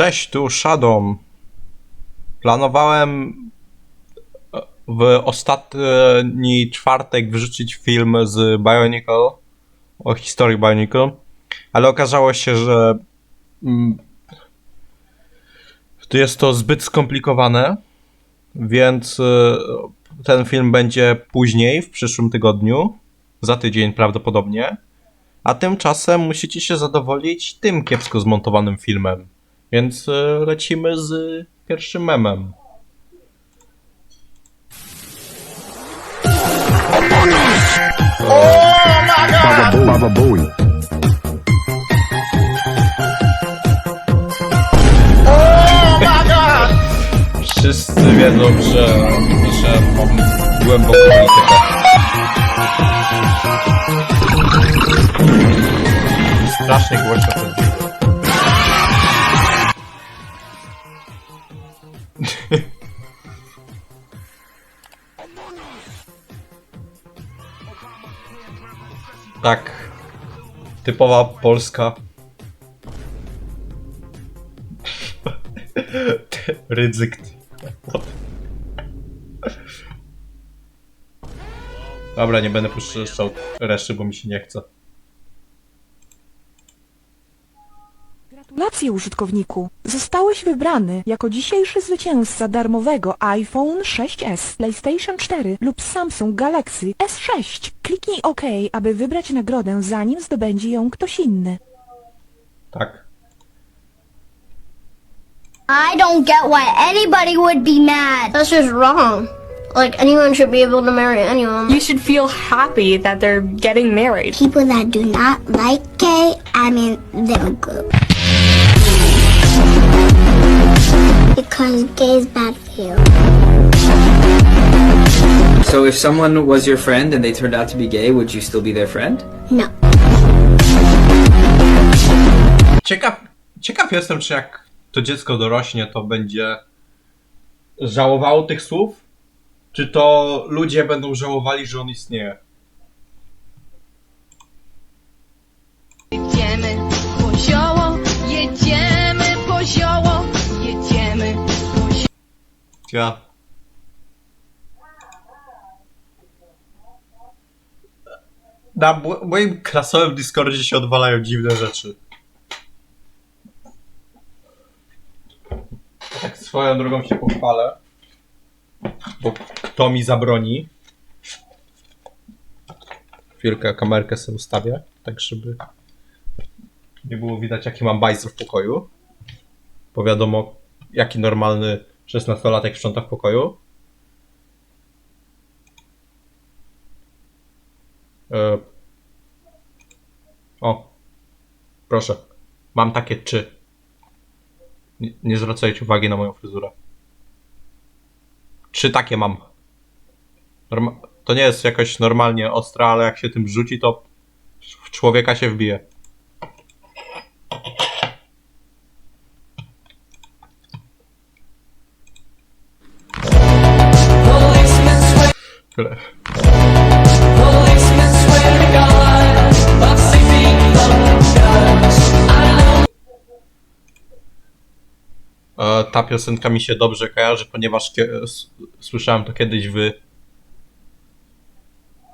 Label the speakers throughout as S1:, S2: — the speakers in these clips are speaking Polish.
S1: Cześć, tu Shadow. Planowałem e, w ostatni czwartek wrzucić film z Bionicle, o historii Bionicle, ale okazało się, że mm, jest to zbyt skomplikowane, więc e, ten film będzie później, w przyszłym tygodniu, za tydzień prawdopodobnie. A tymczasem musicie się zadowolić tym kiepsko zmontowanym filmem. Więc e, lecimy z pierwszym memem.
S2: Baba, Bo- Baba Bowie.
S1: Wszyscy wiedzą, że, że mam głęboką politykę. Strasznie głośno ten Tak. Typowa polska. Ryzykt. Dobra, nie będę puszczał reszty, bo mi się nie chce.
S3: Gratulacje użytkowniku! Zostałeś wybrany jako dzisiejszy zwycięzca darmowego iPhone 6s, PlayStation 4 lub Samsung Galaxy S6. Kliknij OK, aby wybrać nagrodę zanim zdobędzie ją ktoś inny.
S1: Tak.
S4: I don't get why anybody would be mad.
S5: That's just wrong. Like, anyone should be able to marry anyone.
S6: You should feel happy that they're getting married.
S4: People that do not like gay, I mean, they're good. Because gay is bad for you.
S7: So if someone was your friend and they turned out to be gay, would you still be their friend?
S4: No.
S1: Ciekaw, ciekaw jestem, czy jak to dziecko dorośnie, to będzie żałowało tych słów? Czy to ludzie będą żałowali, że on istnieje? Ja. Na mo- moim klasowym Discordzie się odwalają dziwne rzeczy. Tak swoją drogą się pochwalę. Bo kto mi zabroni? Chwilkę kamerkę sobie ustawię, tak żeby nie było widać jaki mam bajzel w pokoju. Bo wiadomo, jaki normalny 16-latek sprząta w pokoju. E... O, proszę. Mam takie czy. Nie, nie zwracajcie uwagi na moją fryzurę. Trzy takie mam. Norma- to nie jest jakoś normalnie ostra, ale jak się tym rzuci, to w człowieka się wbije. Ta piosenka mi się dobrze kojarzy, ponieważ słyszałem to kiedyś w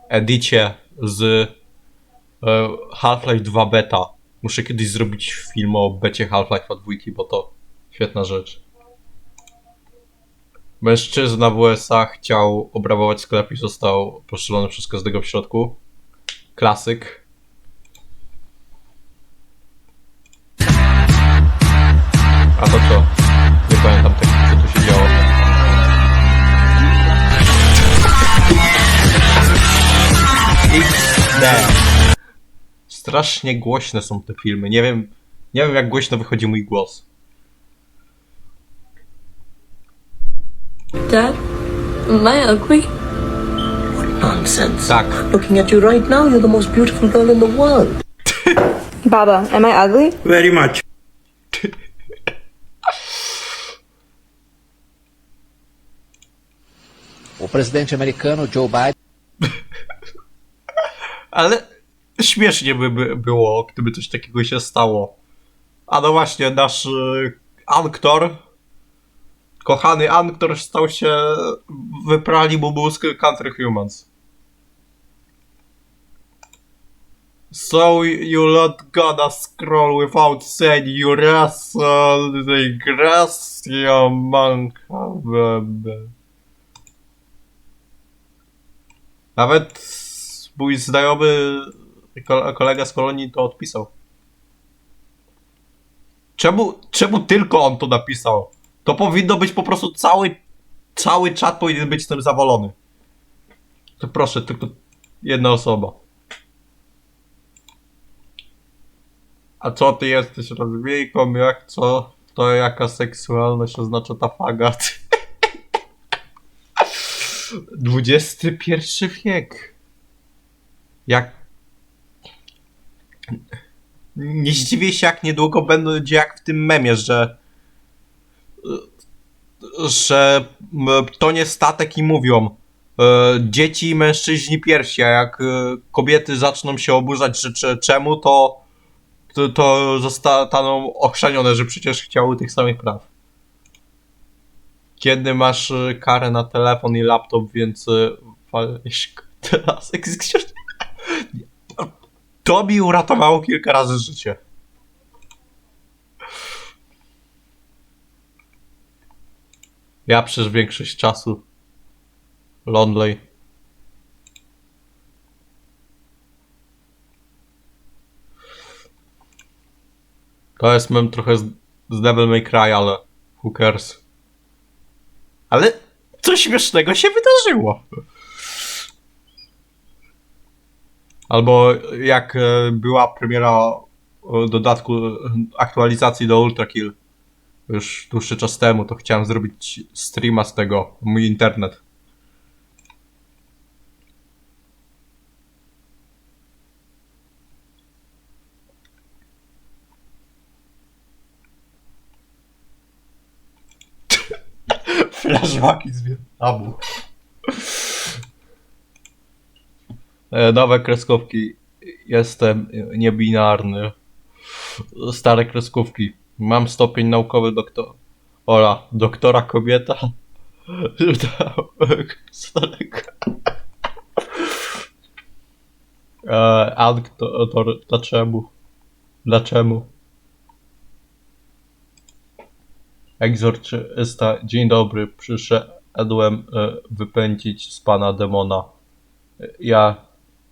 S1: edicie z e, Half-Life 2 beta. Muszę kiedyś zrobić film o becie Half-Life 2, bo to świetna rzecz. Mężczyzna w USA chciał obrabować sklep i został postrzelony przez każdego w środku. Klasyk. A to co? Nie pamiętam tego, co tu się działo. XD. Strasznie głośne są te filmy. Nie wiem, nie wiem jak głośno wychodzi mój głos.
S8: Dad, am I ugly?
S9: Nonsense.
S1: Tak.
S9: Looking at you right now, you're the most beautiful girl in the world.
S6: Baba, am I ugly?
S9: Very much.
S10: O presidente americano Joe Biden
S1: Ale śmiesznie by, by było, gdyby coś takiego się stało. A no właśnie, nasz y, Anktor, kochany Anktor stał się, wyprali mu mózg Country Humans. So you not gonna scroll without saying you wrestle the grass, your monk. Nawet mój znajomy ko- kolega z kolonii to odpisał. Czemu, czemu tylko on to napisał? To powinno być po prostu cały, cały czat powinien być tym zawalony. To proszę, tylko jedna osoba. A co ty jesteś rozwijką? Jak co? To jaka seksualność oznacza ta fagat? XXI wiek. Jak nie zdziwię się, jak niedługo będzie jak w tym memie, że że to nie statek i mówią e, dzieci i mężczyźni piersi, a jak e, kobiety zaczną się oburzać, że cze- czemu, to to, to zostaną ochrzanione, że przecież chciały tych samych praw. Kiedy masz e, karę na telefon i laptop, więc walisz teraz. To mi uratowało kilka razy życie. Ja przez większość czasu lonely. To jest mem trochę z, z Devil May Cry, ale cares. Ale coś śmiesznego się wydarzyło. Albo jak e, była premiera e, dodatku e, aktualizacji do Ultra Kill już dłuższy czas temu, to chciałem zrobić streama z tego, mój internet. Flashbacki z Wietnamu. E, Nowe kreskówki. Jestem niebinarny. Stare kreskówki. Mam stopień naukowy doktor. Ola, doktora kobieta. E, Anktor, dlaczego? Dlaczego? Egzorczysta, dzień dobry, przyszedłem e, wypędzić z pana demona. Ja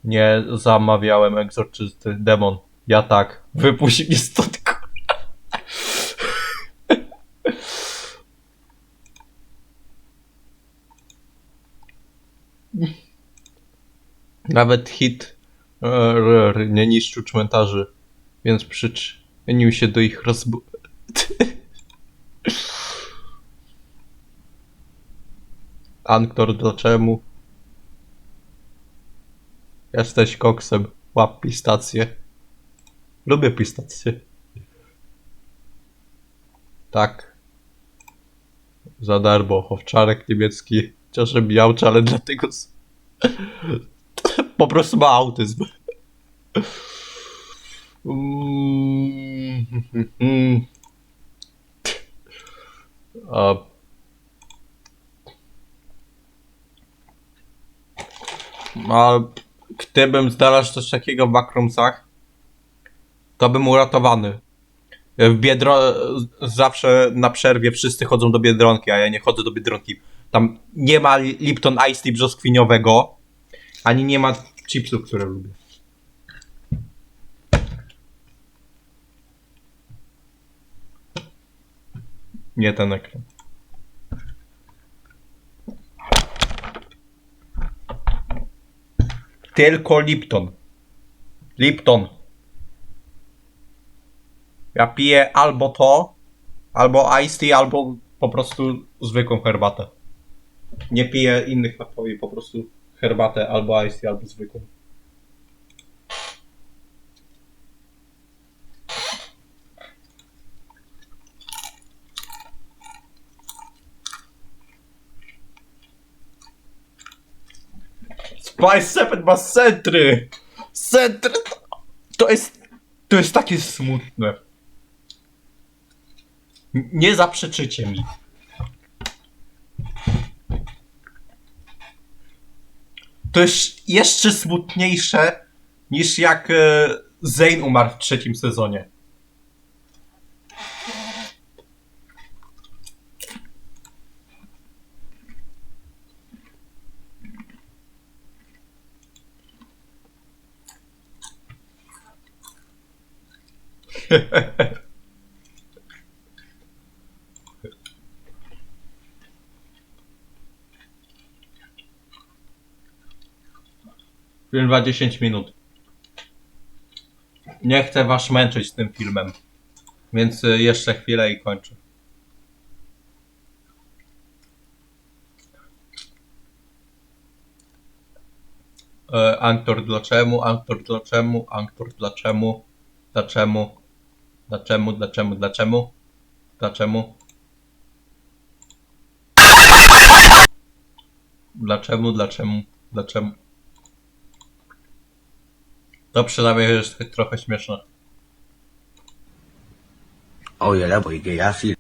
S1: nie zamawiałem egzorczysty, demon. Ja tak, wypuść mnie stąd, Nawet hit e, nie niszczył cmentarzy, więc przyczynił się do ich rozbu... Anktor, dlaczego? Jesteś koksem. Łap pistację. Lubię pistację. Tak. Za darmo. Owczarek niemiecki. Cieszę miałcz, ale dlatego... Po prostu ma autyzm. A A gdybym znalazł coś takiego w Backroomsach, to bym uratowany. W Biedro... Zawsze na przerwie wszyscy chodzą do Biedronki, a ja nie chodzę do Biedronki. Tam nie ma Lipton Ice Tea brzoskwiniowego, ani nie ma chipsów, które lubię. Nie ten ekran. Tylko Lipton. Lipton. Ja piję albo to, albo iced tea, albo po prostu zwykłą herbatę. Nie piję innych napoi, po prostu herbatę albo tea, albo zwykłą. Spice 7 ma centry! Centry! To jest... To jest takie smutne. Nie zaprzeczycie mi. To jest jeszcze smutniejsze niż jak e, Zane umarł w trzecim sezonie. Film 10 minut. Nie chcę was męczyć tym filmem. Więc y, jeszcze chwilę i kończę. E, Anktor dlaczemu? Anktor dlaczemu? Anktor dlaczemu? Dlaczemu? Dlaczemu? Dlaczemu? Dlaczemu? Dlaczemu? Dlaczemu? Dlaczemu? Dlaczemu? To przynajmniej jest trochę śmieszne.
S9: Oye, la, pues que ya sí.